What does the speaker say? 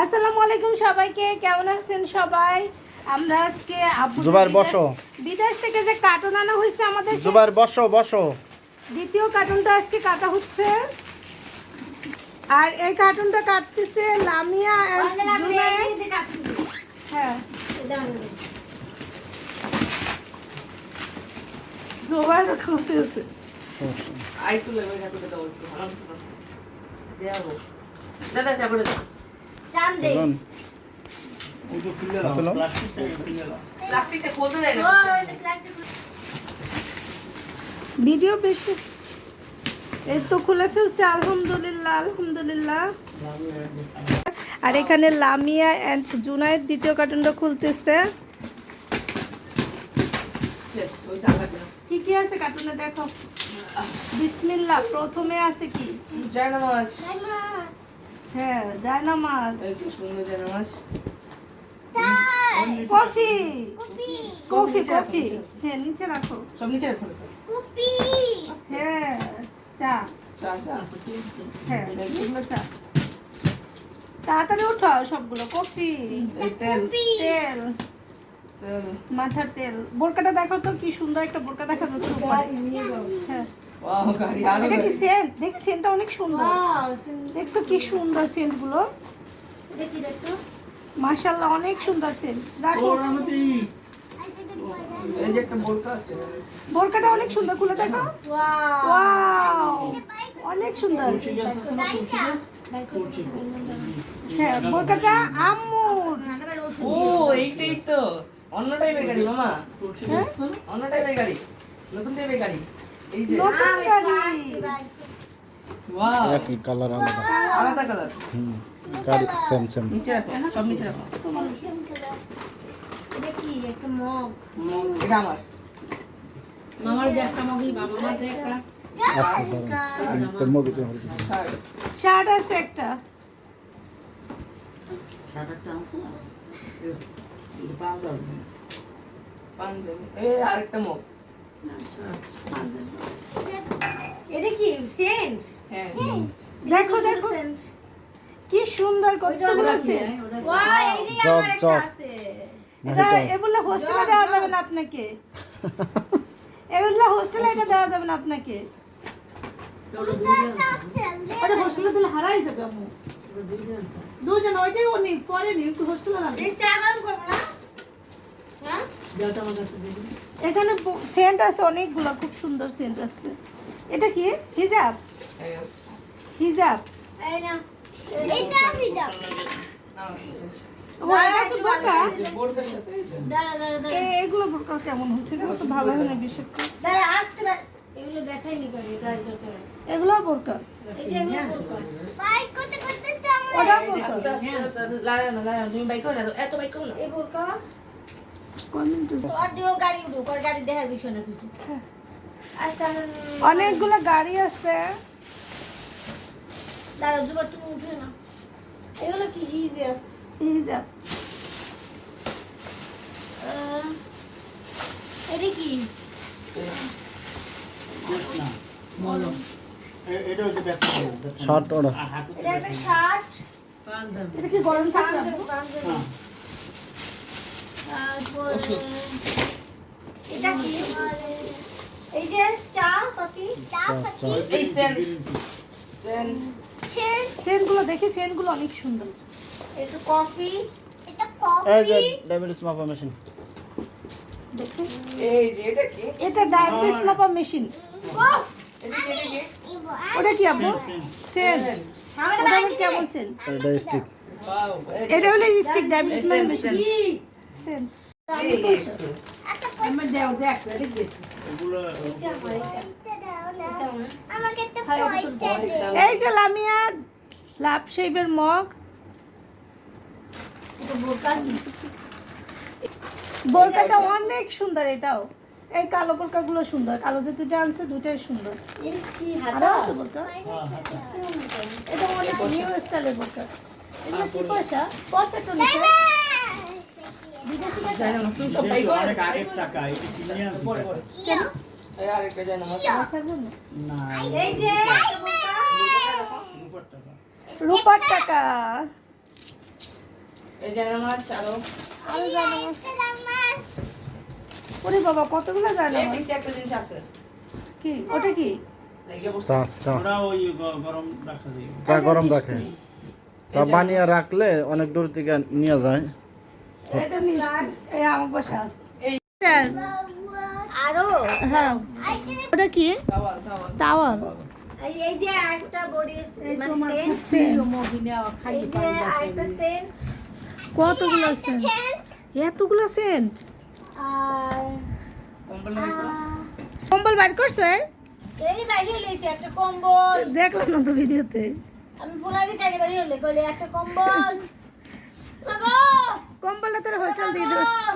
আসসালামু আলাইকুম সবাইকে কেমন আছেন সবাই? আমরা আজকে আব্বু বসো। বিদেশ থেকে যে কার্টুন আনা হয়েছে আমাদের সেই বসো বসো। দ্বিতীয় কার্টুনটা আজকে কাটা হচ্ছে। আর এই কার্টুনটা কাটতেছে লামিয়া। হ্যাঁ। জোবার খুলতেছে ভিডিও বেশি। এই তো খুলে ফেলছে আলহামদুলিল্লাহ আলহামদুলিল্লাহ। আর এখানে লামিয়া অ্যান্ড জুনায়েদ দ্বিতীয় কার্টুনটা খুলতেছে। কি কি আছে কার্টুনে দেখো? বিসমিল্লাহ প্রথমে আছে কি? জায়নামাজ। হ্যাঁ জায়নামাজ। এই যে সুন্দর জায়নামাজ। কফি। কফি। নিচে রাখো, কফি। হ্যাঁ নিচে রাখো। সব নিচে রাখো হ্যাঁ চা। চা চা। হ্যাঁ এটা কি? এগুলো চা। তাড়াতাড়ি উঠাও সবগুলো। কফি। তেল। তেল। মাথার তেল। বোরকাটা দেখো তো কি সুন্দর একটা বোরকা দেখা যাচ্ছে হ্যাঁ। ওয়াও গাড়ি আরও এটা কি সেন্ট? দেখি সেন্টটা অনেক সুন্দর। দেখছ কি সুন্দর সেন্টগুলো কি দেখতো? মাশাআল্লাহ অনেক সুন্দর সেন্ট। দেখো। এই যে একটা বোরকা আছে। বোরকাটা অনেক সুন্দর খুলে দেখো. ওয়াও। অনেক সুন্দর। হ্যাঁ বোরকাটা ওষুধ ও এইটাই তো। অন্য টাইপের গাড়ি মামা। হ্যাঁ অন্য টাইপের গাড়ি নতুন টাইপের গাড়ি। এই যে। ওয়াও। একই কালার আলাদা। আলাদা কালার হুম গাড়ি সেম সেম নিচে রাখো সব নিচে রাখো। এটা কি? একটা মগ। এটা আমার। আস্তে ধরো। তোর মুভি তো শার্ট। শার্ট আছে একটা। পাঞ্জাবি। এই আরেকটা মুখ এটা কি? Scent? হ্যাঁ। দেখো দেখো। scent। কি সুন্দর কতগুলো সেন্ট Wow, এটাই আমার একটা আছে। এটা এগুলো হোস্টেলে দেওয়া যাবে না আপনাকে। এগুলো হোস্টেলে এটা দেওয়া যাবে না আপনাকে। ওটা হোস্টেলে দিলে হারাই যাবে দুজন ওইটাই উনি করেনি একটু হোস্টেলে না এই চা গরম করব না? এখানে সেন্ট আছে অনেকগুলো খুব সুন্দর সেন্ট আছে। এটা কি? হিজাব? হিজাব? এগুলো বোরকা কেমন হয়েছে? এগুলো ভালো হয় না বিশেষ করে দাঁড়া, আসতে পার- এগুলো এটা করতে বোরকা। ওটা বোরকা। না তুমি বাইক করো না এত বাইক করো না। এই বোরকা, অনেকগুলো গাড়ি আছে। দাঁড়া, জুবার তুমি উঠে নাও। এগুলো কি হিজাব? হিজাব আহ, এটা কি? শর্ট ওটা এটা একটা শার্ট, এটা কি গরম থাকবে পাঞ্জাবি, এটা কি? এই যে চা পাতি এই স্ট্যান্ড স্ট্যান্ড সেন্টগুলো দেখি সেন্টগুলো অনেক সুন্দর। একটু কফি। এই যে ডায়াবেটিস মাপা মেশিন। এই যে এটা কি? এটা ডায়াবেটিস মাপা মেশিন। এটা কি এটা কি? ওটা কি আপু? সেন্ট। কেমন সেন্ট? এটা হলো স্টিক ডায়াবেটিস মাপা মেশিন। সেন্ট। এই যে লামিয়া লাভ শেপের মগ। বোরকাটা অনেক সুন্দর এটাও। এই কালো বোরকাগুলো সুন্দর। কালো যে দুটো আনছে দুটাই সুন্দর। আরও আছে বোরকা? এটা অনেক নিউ স্টাইলের বোরকা। এগুলো কি পয়সা? পয়সা তো নিছে রূপার টাকা ওরে বাবা কতগুলো জানো এই একটা জিনিস আছে কি ওটা কি চা গরম রাখে। চা বানিয়ে রাখলে অনেক দূর থেকে নিয়ে যায়। ওটা কি? তাওয়াল। এই যে একটা বডি মানে কতগুলো সেন্ট? এতগুলো সেন্ট? আর কম্বল করছে বাইরে লইছে একটা কম্বল। দেখলাম না তো ভিডিওতে। আমি চাইলে বাইরে হলে কইলে একটা কম্বল। কম্বলটা তোর হোটেল দিয়ে লাগো